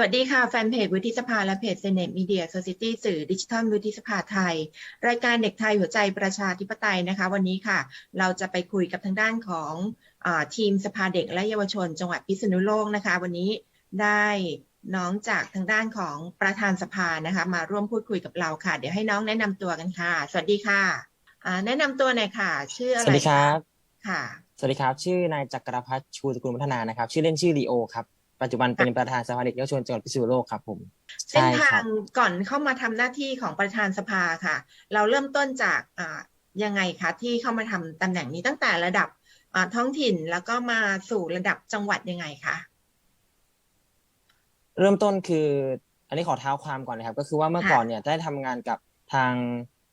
วัสดีค่ะ แฟนเพจวุฒิสภาและเพจเซเนตมีเดียโซซิตี้สื่อดิจิทัลวุฒิสภาไทย รายการเด็กไทยหัวใจประชาธิปไตยนะคะ วันนี้ค่ะ เราจะไปคุยกับทางด้านของอาทีมสภาเด็กและเยาวชน จังหวัดพิษณุโลกนะคะ วันนี้ได้น้องจากทางด้านของประธานสภานะคะ มาร่วมพูดคุยกับเราค่ะ เดี๋ยวให้น้องแนะนำตัวกันค่ะ สวัสดีค่ะอ่าแนะนำตัวหน่อยค่ะ ชื่ออะสไรวัสดีครับค่ะ สวัสดีครับ ชื่อนายจักรพัฒน์ชูสกุลพัฒนานะครับ ชื่อเล่นชื่อลีโอครับ ปัจจุบันเป็นประธานสภาเด็กเยาวชนจังหวัดพิษณุโลกครับผมเส้นใช่คทารังบก่อนเข้ามาทำหน้าที่ของประธานสภาค่ะ เราเริ่มต้นจากอ่ายังไงคะที่เข้ามาทำตำแหน่งนี้ตั้งแต่ระดับอ่าท้องถิ่นแล้วก็มาสู่ระดับจังหวัดยังไงคะเริ่มต้นคือ อันนี้ขอเท้าความก่อนนะครับ ก็คือว่าเมื่อก่อนเนี่ยได้ทำงานกับทาง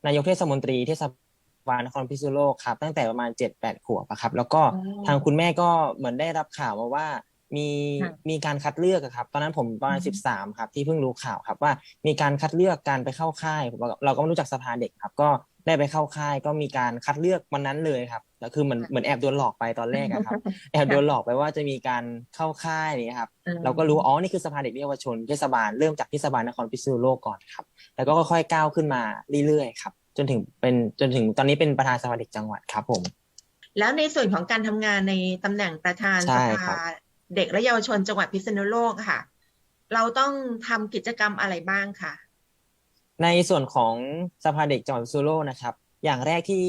นายกเทศมนตรีเทศบาลนครพิษณุโลกครับตั้งแต่ประมาณเจ็ดแปดขวบอะครับ แล้วก็อ๋อทางคุณแม่ก็เหมือนได้รับข่าวมาว่า มีค่ะมีการคัดเลือกอะครับ ตอนนั้นผมประมาณอืสิมบสามครับ ที่เพิ่งรู้ข่าวครับ ว่ามีการคัดเลือกการไปเข้าค่ายเราเราก็ไม่รู้จักสภาเด็กครับ ก็ได้ไปเข้าค่ายก็มีการคัดเลือกวันนั้นเลยครับแล้วคือเหมือนเหมือนแอบโดนหลอกไปตอนแรกอะครับ แอบโดนหลอกไปว่าจะมีการเข้าค่ายนี่ครับอืมเราก็รู้อ๋อนี่คือสภาเด็กและเยาวชนเทศบาลเริ่มจากเทศบาลนครพิษณุโลกก่อนครับ แล้วก็ค่อยๆก้าวขึ้นมาเรื่อยๆครับ จนถึงเป็นจนถึงตอนนี้เป็นประธานสภาเด็กจังหวัดครับผมแล้วในส่วนของการทำงานในตำแหน่งประธานใช่สครัภาบ เด็กและเยาวชนจังหวัดพิษณุโลกค่ะ เราต้องทำกิจกรรมอะไรบ้างคะในส่วนของสภาเด็กจังหวัดพิษณุโลกนะครับ อย่างแรกที่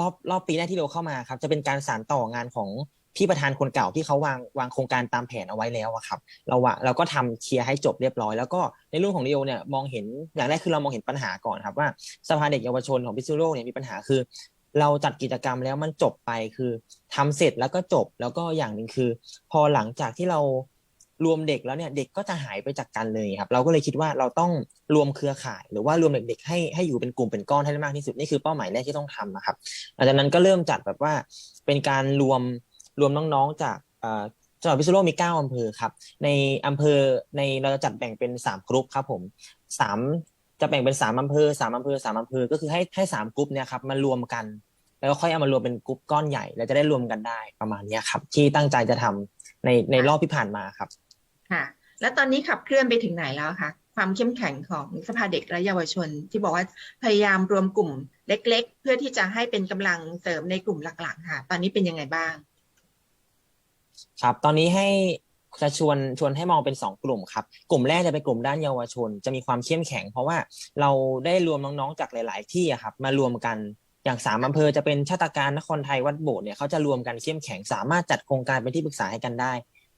รอบรอบปีแรกที่เราเข้ามาครับ จะเป็นการสานต่องานของพี่ประธานคนเก่าที่เขาวางวางโครงการตามแผนเอาไว้แล้วอะครับ เราอะเราก็ทำเคลียร์ให้จบเรียบร้อย แล้วก็ในเรื่องของเรียวเนี่ยมองเห็นอย่างแรกคือเรามองเห็นปัญหาก่อนครับว่าสภาเด็กเยาวชนของพิษณุโลกเนี่ยมีปัญหาคือ เราจัดกิจกรรมแล้วมันจบไปคือทำเสร็จแล้วก็จบแล้วก็อย่างหนึ่งคือ พอหลังจากที่เรารวมเด็กแล้วเนี่ยเด็กก็จะหายไปจากกันเลยครับ เราก็เลยคิดว่าเราต้องรวมเครือข่าย หรือว่ารวมเด็กๆให้ให้อยู่เป็นกลุ่มเป็นก้อนให้ได้มากที่สุดนี่คือเป้าหมายแรกที่ต้องทำนะครับหลังจากนั้นก็เริ่มจัดแบบว่าเป็นการรวมรวมน้องๆจากจังหวัดพิษณุโลกมีเก้าอำเภอครับ ในอำเภอในเราจะจัดแบ่งเป็นสามกรุ๊ปครับผมสามจะแบ่งเป็นสามอำเภอสามอำเภอสามอำเภอก็คือให้ให้สามกรุ๊ปเนี่ยครับมารวมกัน แล้วก็ค่อยเอามารวมเป็นกรุ๊ปก้อนใหญ่ แล้วจะได้รวมกันได้ประมาณเนี้ยครับ ที่ตั้งใจจะทำในในรอบที่ผ่านมาครับ ค่ะ แล้วตอนนี้ขับเคลื่อนไปถึงไหนแล้วคะความเข้มแข็งของสภาเด็กและเยาวชน ที่บอกว่าพยายามรวมกลุ่มเล็ก ๆ เพื่อที่จะให้เป็นกำลังเสริมในกลุ่มหลัก ๆ ค่ะ ตอนนี้เป็นยังไงบ้าง ครับ ตอนนี้ให้จะชวนชวนให้มองเป็นสองกลุ่มครับ กลุ่มแรกจะเป็นกลุ่มด้านเยาวชน จะมีความเข้มแข็ง เพราะว่าเราได้รวมน้องๆจากหลาย ๆ ที่อะครับมารวมกัน อย่างสามอำเภอจะเป็นชาติการนครไทยวัดโบสถ์เนี่ยเขาจะรวมกันเข้มแข็งสามารถจัดโครงการเป็นที่ปรึกษาให้กันได้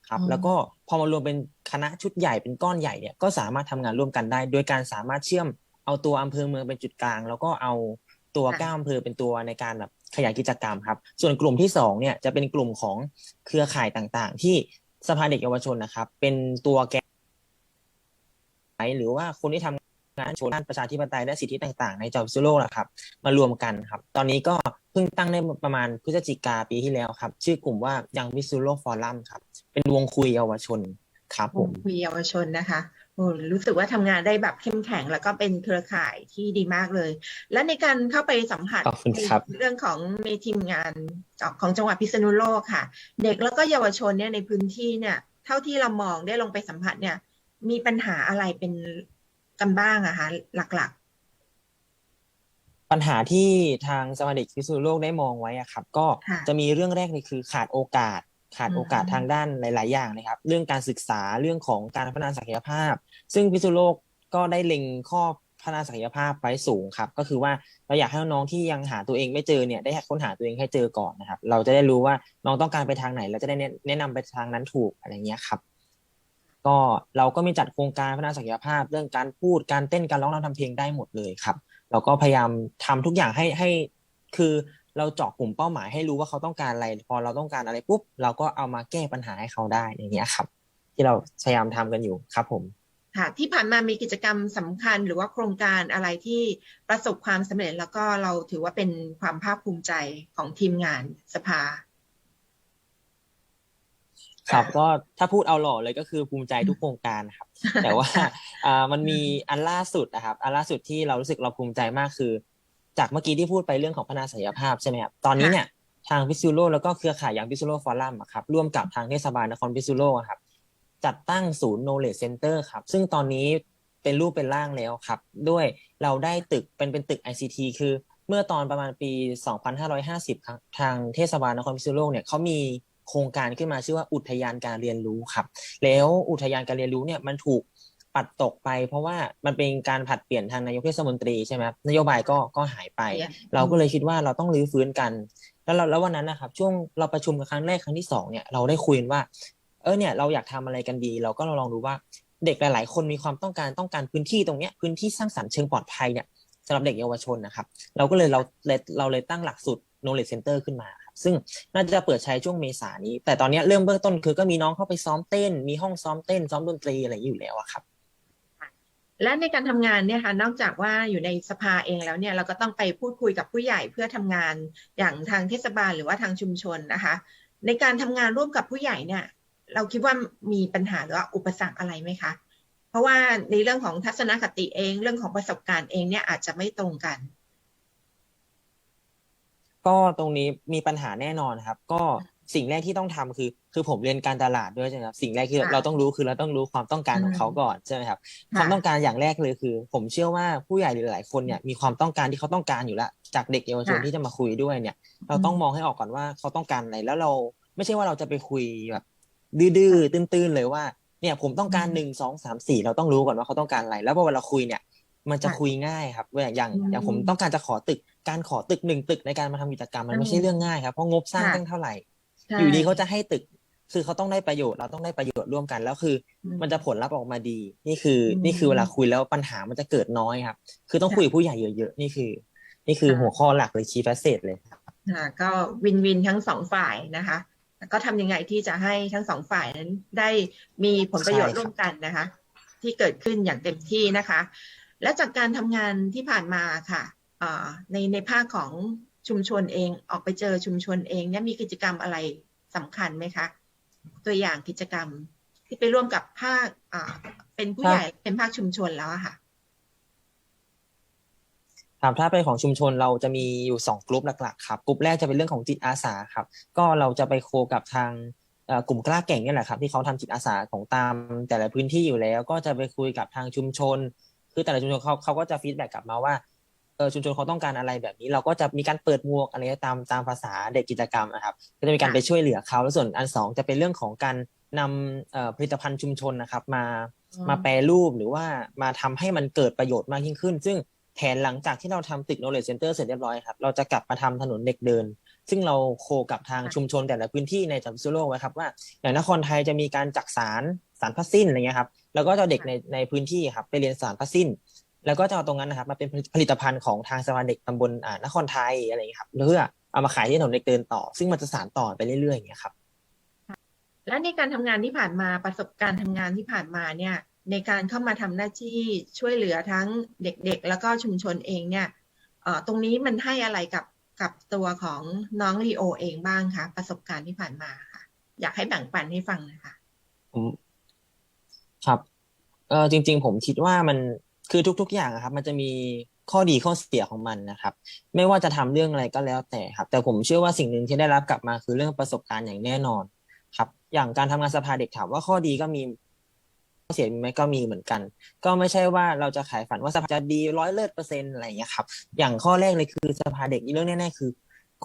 ครับอืมแล้วก็พอมารวมเป็นคณะชุดใหญ่เป็นก้อนใหญ่เนี่ยก็สามารถทำงานร่วมกันได้ โดยการสามารถเชื่อมเอาตัวอำเภอเมืองเป็นจุดกลาง แล้วก็เอาตัวเก้าอำเภอเป็นตัวในการแบบขยายกิจกรรมครับ ส่วนกลุ่มที่สองเนี่ยจะเป็นกลุ่มของเครือข่ายต่างๆ ที่สภาเด็กเยาวชนนะครับ เป็นตัวแกนหรือว่าคนที่ทำ งานชนด้านประชาธิปไตยและสิทธิต่างๆ ในจังหวัดพิษณุโลกนะครับ มารวมกันครับ ตอนนี้ก็เพิ่งตั้งได้ประมาณพฤศจิกาปีที่แล้วครับ ชื่อกลุ่มว่ายังพิษณุโลกฟอรัมครับ เป็นวงคุยเยาวชนครับผมคุยเยาวชนนะคะโอ้รู้สึกว่าทำงานได้แบบเข้มแข็งแล้วก็เป็นเครือข่ายที่ดีมากเลย และในการเข้าไปสัมผัสขอบคุณครับในเรื่องของในทีมงานของจังหวัดพิษณุโลกค่ะ เด็กแล้วก็เยาวชนเนี่ยในพื้นที่เนี่ย เท่าที่เรามองได้ลงไปสัมผัสเนี่ย มีปัญหาอะไรเป็น กันบ้างอะคะหลักปัญหาที่ทางสภาเด็กพิษณุโลกได้มองไว้อะครับ ก็ค่ะจะมีเรื่องแรกเลยคือขาดโอกาส ขาดโอกาสอืมทางด้านหลาย ๆ อย่างนะครับ เรื่องการศึกษาเรื่องของการพัฒนาศักยภาพ ซึ่งพิษณุโลกก็ได้เล็งข้อพัฒนาศักยภาพไว้สูงครับ ก็คือว่าเราอยากให้น้องๆที่ยังหาตัวเองไม่เจอเนี่ยได้ค้นหาตัวเองให้เจอก่อนนะครับ เราจะได้รู้ว่าน้องต้องการไปทางไหน เราจะได้แนะแนะนำไปทางนั้นถูกอะไรเงี้ยครับ ก็เราก็มีจัดโครงการพัฒนาศักยภาพ เรื่องการพูดการเต้นการร้องรำทำเพลงได้หมดเลยครับ เราก็พยายามทำทุกอย่างให้ให้คือเราเจาะกลุ่มเป้าหมายให้รู้ว่าเขาต้องการอะไร พอเราต้องการอะไรปุ๊บเราก็เอามาแก้ปัญหาให้เขาได้อย่างเงี้ยครับ ที่เราพยายามทำกันอยู่ครับผมค่ะที่ผ่านมามีกิจกรรมสำคัญหรือว่าโครงการอะไรที่ประสบความสำเร็จแล้วก็เราถือว่าเป็นความภาคภูมิใจของทีมงานสภา ครับก็ถ้าพูดเอาหล่อเลยก็คือภูมิใจทุกโครงการครับ แต่ว่าอ่ามันมีอันล่าสุดนะครับ อันล่าสุดที่เรารู้สึกเราภูมิใจมากคือ จากเมื่อกี้ที่พูดไปเรื่องของพัฒนาศักยภาพใช่ไหมครับตอนนี้เนี่ยทางพิซซูโลแล้วก็เครือข่ายอย่างพิซซูโลฟอรัมครับร่วมกับทางเทศบาลนครพิซซูโลครับ จัดตั้งศูนย์ knowledge center ครับ ซึ่งตอนนี้เป็นรูปเป็นร่างแล้วครับ ด้วยเราได้ตึกเป็นเป็นตึก ICT คือเมื่อตอนประมาณปี 2550 ครับทางเทศบาลนครพิษณุโลกเนี่ยเขามี โครงการขึ้นมาชื่อว่าอุทยานการเรียนรู้ครับ แล้วอุทยานการเรียนรู้เนี่ยมันถูกปัดตกไป เพราะว่ามันเป็นการผัดเปลี่ยนทางนายกเทศมนตรีใช่ไหมครับนโยบายก็ก็หายไป เราก็เลยคิดว่าเราต้องรื้อฟื้นกัน แล้วเราแล้ววันนั้นนะครับ ช่วงเราประชุมกันครั้งแรกครั้งที่สองเนี่ยเราได้คุยกันว่า เออเนี่ยเราอยากทำอะไรกันดี เราก็ลองดูว่าเด็กหลาย ๆ คนมีความต้องการต้องการพื้นที่ตรงเนี้ยพื้นที่สร้างสรรค์เชิงปลอดภัยเนี่ยสำหรับเด็กเยาวชนนะครับ เราก็เลยเราเลยเราเลยตั้งหลักสูตร knowledge center ขึ้นมาครับ ซึ่งน่าจะเปิดใช้ช่วงเมษานี้ แต่ตอนนี้เริ่มเบื้องต้นคือก็มีน้องเข้าไปซ้อมเต้น มีห้องซ้อมเต้น ซ้อมดนตรีอะไรอยู่แล้วอะครับและในการทำงานเนี่ยค่ะนอกจากว่าอยู่ในสภาเองแล้วเนี่ยเราก็ต้องไปพูดคุยกับผู้ใหญ่เพื่อทำงานอย่างทางเทศบาลหรือว่าทางชุมชนนะคะ ในการทำงานร่วมกับผู้ใหญ่เนี่ยเราคิดว่ามีปัญหาหรือว่าอุปสรรคอะไรไหมคะ เพราะว่าในเรื่องของทัศนคติเองเรื่องของประสบการณ์เองเนี่ยอาจจะไม่ตรงกัน ก็ตรงนี้มีปัญหาแน่นอนครับ ก็สิ่งแรกที่ต้องทำคือ คือผมเรียนการตลาดด้วยใช่ไหมครับสิ่งแรกคือค่ะเราต้องรู้คือเราต้องรู้ความต้องการของเขาก่อนใช่ไหมครับความต้องการอย่างแรกเลยคือ ผมเชื่อว่าผู้ใหญ่หลาย ๆ คนเนี่ยมีความต้องการที่เขาต้องการอยู่แล้วจากเด็กเยาวชนค่ะที่จะมาคุยด้วยเนี่ย เราต้องมองให้ออกก่อนว่าเขาต้องการอะไรแล้วเราไม่ใช่ว่าเราจะไปคุยแบบดื้อๆตื้นๆเลยว่าเนี่ยผมต้องการอืมหนึ่งสองสามสี่เราต้องรู้ก่อนว่าเขาต้องการอะไร แล้วพอเวลาคุยเนี่ย มันจะค่ะคุยง่ายครับอย่างอย่างอืมอย่างผมต้องการจะขอตึกการขอตึกหนึ่งตึกในการมาทำกิจกรรมมันไม่ใช่เรื่องง่ายครับเพราะงบสร้างค่ะตั้งเท่าไหร่ใช่อยู่ดีเขาจะให้ตึก คือเขาต้องได้ประโยชน์เราต้องได้ประโยชน์ร่วมกันแล้วคืออืมมันจะผลลัพธ์ออกมาดี นี่คืออมนี่คือเวลาคุยแล้วปัญหามันจะเกิดน้อยครับ คือต้องค่ะคุยกับผู้ใหญ่เยอะๆนี่คือ นี่คือค่ะหัวข้อหลักเลยคีย์แฟเซตเลยครับค่ะก็วินวินทั้งสองฝ่ายนะคะแล้วก็ทำยังไงที่จะให้ทั้งสองฝ่ายนั้นได้มีผลประโยชน์ใช่ครับร่วมกันนะคะ ที่เกิดขึ้นอย่างเต็มที่นะคะ และจากการทำงานที่ผ่านมาค่ะอ่าในในภาคของชุมชนเองออกไปเจอชุมชนเองเนี่ยมีกิจกรรมอะไรสำคัญไหมคะ ตัวอย่างกิจกรรมที่ไปร่วมกับภาคอ่าเป็นผู้ใหญ่เป็นภาคชุมชนแล้วอะค่ะครับถ้าเป็นของชุมชนเราจะมีอยู่สองกลุ่มหลักๆครับกลุ่มแรกจะเป็นเรื่องของจิตอาสาครับ ก็เราจะไปโคกับทางเอ่อกลุ่มกล้าเก่งเนี่ยแหละครับ ที่เขาทำจิตอาสาของตามแต่ละพื้นที่อยู่แล้ว ก็จะไปคุยกับทางชุมชน คือแต่ละชุมชนเขาเขาก็จะฟีดแบ็กกลับมาว่าเออชุมชนเขาต้องการอะไรแบบนี้ เราก็จะมีการเปิดหมวกอะไรตามตามภาษาเด็กกิจกรรมนะครับ ก็จะมีการค่ะไปช่วยเหลือเขาแล้วส่วนอันสองจะเป็นเรื่องของการนำเอ่อผลิตภัณฑ์ชุมชนนะครับมามาแปรรูปหรือว่ามาทำให้มันเกิดประโยชน์มากยิ่งขึ้น ซึ่งแผนหลังจากที่เราทำตึก knowledge center เสร็จเรียบร้อยครับ เราจะกลับมาทำถนนเด็กเดิน ซึ่งเราโคกับทางค่ะชุมชนแต่ละพื้นที่ในจังหวัดพิษณุโลกไว้ครับว่าอย่างนครไทยจะมีการจักสารสารพัดสิ้นอะไรเงี้ยครับแล้วก็จะเอาเด็กในในพื้นที่ครับไปเรียนสารพัดสิ้น แล้วก็จะเอาตรงนั้นนะครับมาเป็นผลิตภัณฑ์ของทางสภาเด็กตำบลอ่านครไทยอะไรอย่างเงี้ยครับเพื่อเอามาขายที่ถนนเด็กเดินต่อ ซึ่งมันจะสานต่อไปเรื่อยๆอย่างเงี้ยครับและในการทำงานที่ผ่านมาประสบการณ์ทำงานที่ผ่านมาเนี่ยในการเข้ามาทำหน้าที่ช่วยเหลือทั้งเด็กๆ แล้วก็ชุมชนเองเนี่ยเอ่อตรงนี้มันให้อะไรกับ กับตัวของน้องลีโอเองบ้างคะประสบการณ์ที่ผ่านมาค่ะ อยากให้แบ่งปันให้ฟังนะคะผมครับเออจริง ๆ ผมคิดว่ามันคือทุก ๆ อย่างครับ มันจะมีข้อดีข้อเสียของมันนะครับ ไม่ว่าจะทำเรื่องอะไรก็แล้วแต่ครับ แต่ผมเชื่อว่าสิ่งหนึ่งที่ได้รับกลับมาคือเรื่องประสบการณ์อย่างแน่นอน ครับ อย่างการทำงานสภาเด็กถามว่าข้อดีก็มี เสียมีไหมก็มีเหมือนกัน ก็ไม่ใช่ว่าเราจะขายฝันว่าสภาจะดีร้อยเลิศเปอร์เซ็นต์อะไรอย่างเงี้ยครับ อย่างข้อแรกเลยคือสภาเด็กเรื่องแน่ๆคือ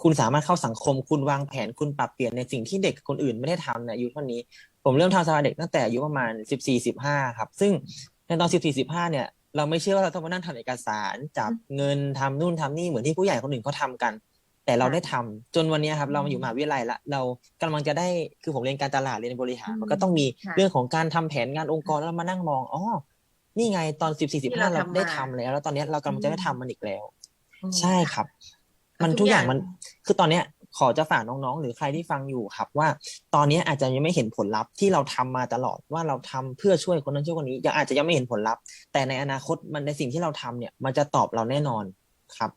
คุณสามารถเข้าสังคม คุณวางแผนคุณปรับเปลี่ยนในสิ่งที่เด็กคนอื่นไม่ได้ทำในอายุเท่านี้ ผมเริ่มทำสภาเด็กตั้งแต่อายุประมาณสิบสี่สิบห้าครับ ซึ่งในตอนสิบสี่สิบห้าเนี่ยเราไม่เชื่อว่าเราต้องมานั่งทำเอกสารจับเงินทำนู่นทำนี่เหมือนที่ผู้ใหญ่คนอื่นเขาทำกัน แต่เราได้ทำจนวันเนี้ยครับเรามาอยู่มหาวิทยาลัยละเรากำลังจะได้คือผมเรียนการตลาดเรียนบริหารอืมมันก็ต้องมีค่ะเรื่องของการทำแผนงานองค์กรแล้วเรามานั่งมองอ๋อนี่ไงตอนสิบสี่สิบที่ห้าเราเราทำได้มาทำแล้ว แล้วตอนเนี้ยเรากำลังจะได้ทำมันอีกแล้วอืมใช่ครับค่ะมันทุทุกอากอย่ย่างงมันคือตอนเนี้ยขอจะฝากน้องๆ หรือใครที่ฟังอยู่ครับ ว่าตอนเนี้ยอาจจะยังไม่เห็นผลลัพธ์ที่เราทำมาตลอดว่าเราทำเพื่อช่วยคนนั้นช่วยคนนี้ยังอาจจะยังไม่เห็นผลลัพธ์แต่ในอนาคตมันในสิ่งที่เราทำเนี่ย มันจะตอบเราแน่นอนครับ